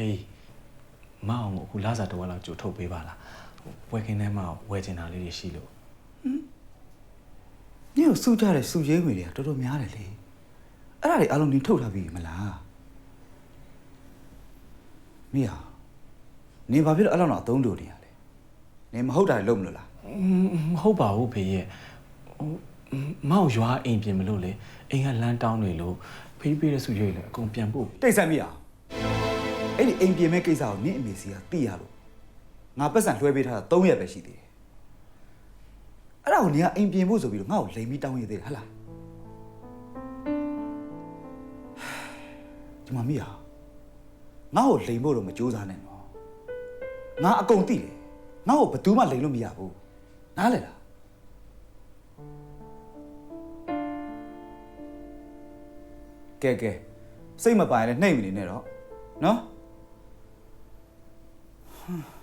ဖေးမအောင်ကိုအခုလာစားတော့လောက်ကြိုထုတ်ပေးပါလားဟိုပွဲခင်းထဲမှာဝယ်ချင်တာလေးတွေရှိလို့ညကိုစူကြတဲ့စူရေးငွေတွေကတော်တော်များတယ်လေအဲ့ဒါတွေအလုံးနင်းထုတ်ထားပြီမလားမိဟာနင်ဘာဖြစ်လို့အဲ့လောက်တော့အသုံးလိုနေရလဲနင်မဟုတ်တာတွေလုပ်မလို့လားမဟုတ်ပါဘူးဖေးရဲ့ဟိုမောင်ရွာအိမ်ပြင်မလို့လေအိမ်ကလမ်းတောင်းနေလို့ဖေးပေးတဲ့စုရွေးလေအကုန်ပြန်ပို့တိတ်ဆန်မိဟာ အဲ့ဒီအိမ်ပြင်မဲ့ကိစ္စကိုနင့်အမေစီကသိရလို့ငါပတ်စံလွှဲပေးထားတာ3ရက်ပဲရှိသေးတယ်အဲ့ဒါကိုနင်ကအိမ်ပြင်ဖို့ဆိုပြီးတော့ငါ့ကိုလိမ်ပြီးတောင်းရသေးတယ်ဟဟလားဒီမှာမိဟာငါ့ကိုလိမ်ဖို့တော့မကြိုးစားနဲ့နော်ငါအကုန်သိတယ်ငါ့ကိုဘယ်သူမှလိမ်လို့မရဘူးနားလေလားကဲကဲစိတ်မပိုင်လည်းနှိမ့်မနေနဲ့တော့နော် ဟွန်း